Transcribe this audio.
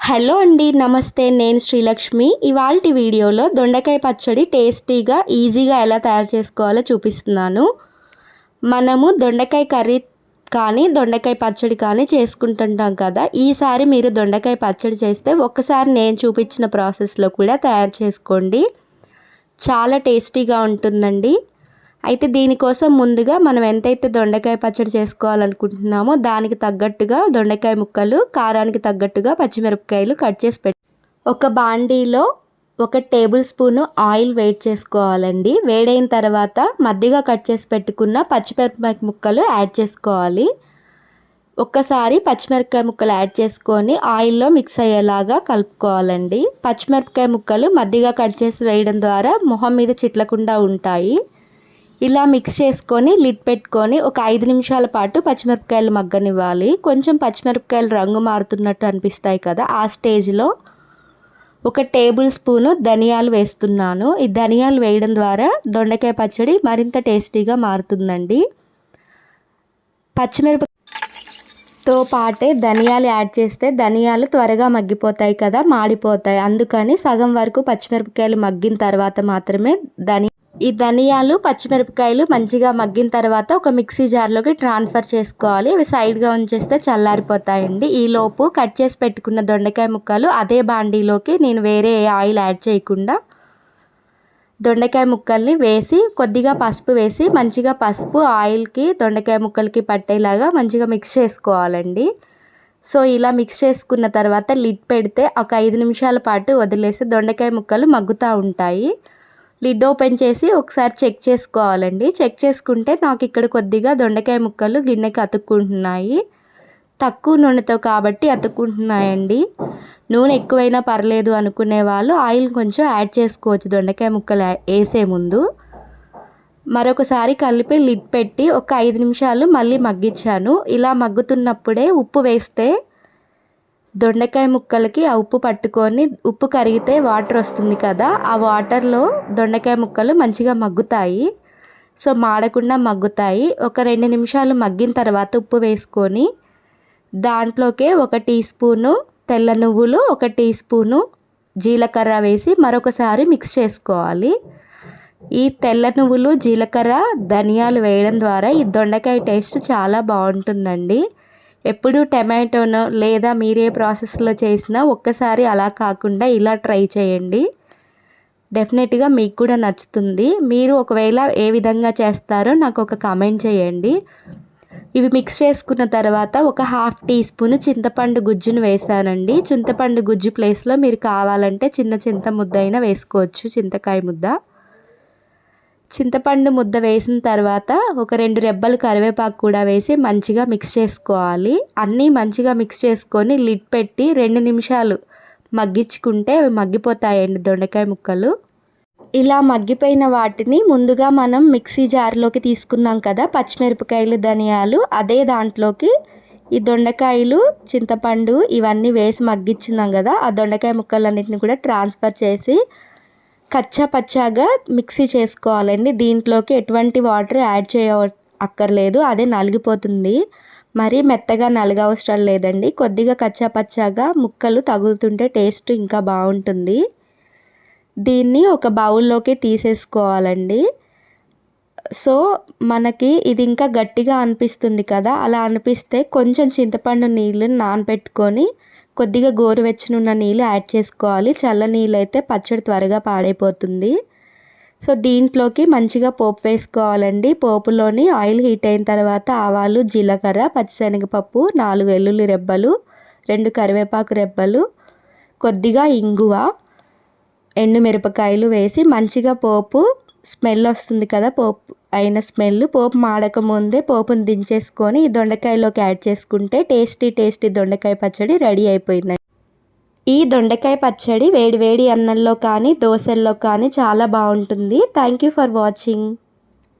Hello అండి నమస్తే. నేను శ్రీలక్ష్మి. ఇవాళ వీడియోలో దొండకాయ పచ్చడి టేస్టీగా ఈజీగా ఎలా తయారు చేసుకోవాలో చూపిస్తున్నాను. మనము దొండకాయ కర్రీ కానీ దొండకాయ పచ్చడి కానీ చేసుకుంటుంటాం కదా. ఈసారి మీరు దొండకాయ పచ్చడి చేస్తే ఒక్కసారి నేను చూపించిన ప్రాసెస్లో కూడా తయారు చేసుకోండి. చాలా టేస్టీగా ఉంటుందండి. అయితే దీనికోసం ముందుగా మనం ఎంతైతే దొండకాయ పచ్చడి చేసుకోవాలనుకుంటున్నామో దానికి తగ్గట్టుగా దొండకాయ ముక్కలు కారానికి తగ్గట్టుగా పచ్చిమిరపకాయలు కట్ చేసి పెట్టి ఒక బాండీలో ఒక టేబుల్ స్పూను ఆయిల్ వేడి చేసుకోవాలండి. వేడైన తర్వాత మధ్యగా కట్ చేసి పెట్టుకున్న పచ్చిమిరపకాయ ముక్కలు యాడ్ చేసుకోవాలి. ఒక్కసారి పచ్చిమిరపకాయ ముక్కలు యాడ్ చేసుకొని ఆయిల్లో మిక్స్ అయ్యేలాగా కలుపుకోవాలండి. పచ్చిమిరపకాయ ముక్కలు మధ్యగా కట్ చేసి వేయడం ద్వారా మొహం మీద చిట్లకుండా ఉంటాయి. ఇలా మిక్స్ చేసుకొని లిడ్ పెట్టుకొని ఒక ఐదు నిమిషాల పాటు పచ్చిమిరపకాయలు మగ్గనివ్వాలి. కొంచెం పచ్చిమిరపకాయలు రంగు మారుతున్నట్టు అనిపిస్తాయి కదా ఆ స్టేజ్లో ఒక టేబుల్ స్పూను ధనియాలు వేస్తున్నాను. ఈ ధనియాలు వేయడం ద్వారా దొండకాయ పచ్చడి మరింత టేస్టీగా మారుతుందండి. పచ్చిమిరపతో పాటే ధనియాలు యాడ్ చేస్తే ధనియాలు త్వరగా మగ్గిపోతాయి కదా మాడిపోతాయి. అందుకని సగం వరకు పచ్చిమిరపకాయలు మగ్గిన తర్వాత మాత్రమే ధనియా ఈ ధనియాలు పచ్చిమిరపకాయలు మంచిగా మగ్గిన తర్వాత ఒక మిక్సీ జార్లోకి ట్రాన్స్ఫర్ చేసుకోవాలి. అవి సైడ్గా ఉంచేస్తే చల్లారిపోతాయండి. ఈలోపు కట్ చేసి పెట్టుకున్న దొండకాయ ముక్కలు అదే బాండీలోకి నేను వేరే ఆయిల్ యాడ్ చేయకుండా దొండకాయ ముక్కల్ని వేసి కొద్దిగా పసుపు వేసి మంచిగా పసుపు ఆయిల్కి దొండకాయ ముక్కలకి పట్టేలాగా మంచిగా మిక్స్ చేసుకోవాలండి. సో ఇలా మిక్స్ చేసుకున్న తర్వాత లిడ్ పెడితే ఒక ఐదు నిమిషాల పాటు వదిలేసి దొండకాయ ముక్కలు మగ్గుతూ ఉంటాయి. లిడ్ ఓపెన్ చేసి ఒకసారి చెక్ చేసుకోవాలండి. చెక్ చేసుకుంటే నాకు ఇక్కడ కొద్దిగా దొండకాయ ముక్కలు గిన్నెకి అతుక్కుంటున్నాయి తక్కువ నూనెతో కాబట్టి అతుక్కుంటున్నాయండి. నూనె ఎక్కువైనా పర్లేదు అనుకునే వాళ్ళు ఆయిల్ కొంచెం యాడ్ చేసుకోవచ్చు. దొండకాయ ముక్కలు వేసే ముందు. మరొకసారి కలిపి లిడ్ పెట్టి ఒక ఐదు నిమిషాలు మళ్ళీ మగ్గించాను. ఇలా మగ్గుతున్నప్పుడే ఉప్పు వేస్తే దొండకాయ ముక్కలకి ఆ ఉప్పు పట్టుకొని ఉప్పు కరిగితే వాటర్ వస్తుంది కదా ఆ వాటర్లో దొండకాయ ముక్కలు మంచిగా మగ్గుతాయి. సో మాడకుండా మగ్గుతాయి. ఒక రెండు నిమిషాలు మగ్గిన తర్వాత ఉప్పు వేసుకొని దాంట్లోకే ఒక టీ స్పూను తెల్ల నువ్వులు ఒక టీ స్పూను జీలకర్ర వేసి మరొకసారి మిక్స్ చేసుకోవాలి. ఈ తెల్ల నువ్వులు జీలకర్ర ధనియాలు వేయడం ద్వారా ఈ దొండకాయ టేస్ట్ చాలా బాగుంటుందండి. ఎప్పుడు టమాటోనో లేదా మీరే ప్రాసెస్లో చేసినా ఒక్కసారి అలా కాకుండా ఇలా ట్రై చేయండి. డెఫినెట్గా మీకు కూడా నచ్చుతుంది. మీరు ఒకవేళ ఏ విధంగా చేస్తారో నాకు ఒక కామెంట్ చేయండి. ఇవి మిక్స్ చేసుకున్న తర్వాత ఒక హాఫ్ టీ స్పూన్ చింతపండు గుజ్జును వేసానండి. చింతపండు గుజ్జు ప్లేస్లో మీరు కావాలంటే చిన్న చింత ముద్ద అయినా వేసుకోవచ్చు చింతకాయ ముద్ద. చింతపండు ముద్ద వేసిన తర్వాత ఒక రెండు రెబ్బలు కరివేపాకు కూడా వేసి మంచిగా మిక్స్ చేసుకోవాలి. అన్నీ మంచిగా మిక్స్ చేసుకొని లిడ్ పెట్టి రెండు నిమిషాలు మగ్గించుకుంటే అవి మగ్గిపోతాయండి దొండకాయ ముక్కలు. ఇలా మగ్గిపోయిన వాటిని ముందుగా మనం మిక్సీ జార్లోకి తీసుకున్నాం కదా పచ్చిమిరపకాయలు ధనియాలు అదే దాంట్లోకి ఈ దొండకాయలు చింతపండు ఇవన్నీ వేసి మగ్గించున్నాం కదా ఆ దొండకాయ ముక్కలన్నింటిని కూడా ట్రాన్స్ఫర్ చేసి కచ్చా పచ్చాగా మిక్సీ చేసుకోవాలండి. దీంట్లోకి ఎటువంటి వాటర్ యాడ్ చేయ అక్కర్లేదు అదే నలిగిపోతుంది. మరీ మెత్తగా నలగవసరం లేదండి. కొద్దిగా కచ్చా పచ్చాగా ముక్కలు తగులుతుంటే టేస్ట్ ఇంకా బాగుంటుంది. దీన్ని ఒక బౌల్లోకి తీసేసుకోవాలండి. సో మనకి ఇది ఇంకా గట్టిగా అనిపిస్తుంది కదా. అలా అనిపిస్తే కొంచెం చింతపండు నీళ్ళు నానబెట్టుకొని కొద్దిగా గోరువెచ్చనున్న నీళ్ళు యాడ్ చేసుకోవాలి. చల్ల నీళ్ళు అయితే పచ్చడి త్వరగా పాడైపోతుంది. సో దీంట్లోకి మంచిగా పోపు వేసుకోవాలండి. పోపులోని ఆయిల్ హీట్ అయిన తర్వాత ఆవాలు జీలకర్ర పచ్చిశనగపప్పు నాలుగు వెల్లుల్లి రెబ్బలు రెండు కరివేపాకు రెబ్బలు కొద్దిగా ఇంగువ ఎండుమిరపకాయలు వేసి మంచిగా పోపు స్మెల్ వస్తుంది కదా పోపు అయిన స్మెల్. పోపు మాడక ముందే దించేసుకొని ఈ దొండకాయలోకి యాడ్ చేసుకుంటే టేస్టీ టేస్టీ దొండకాయ పచ్చడి రెడీ అయిపోయిందండి. ఈ దొండకాయ పచ్చడి వేడి వేడి అన్నంలో కానీ దోశల్లో కానీ చాలా బాగుంటుంది. Thank you for watching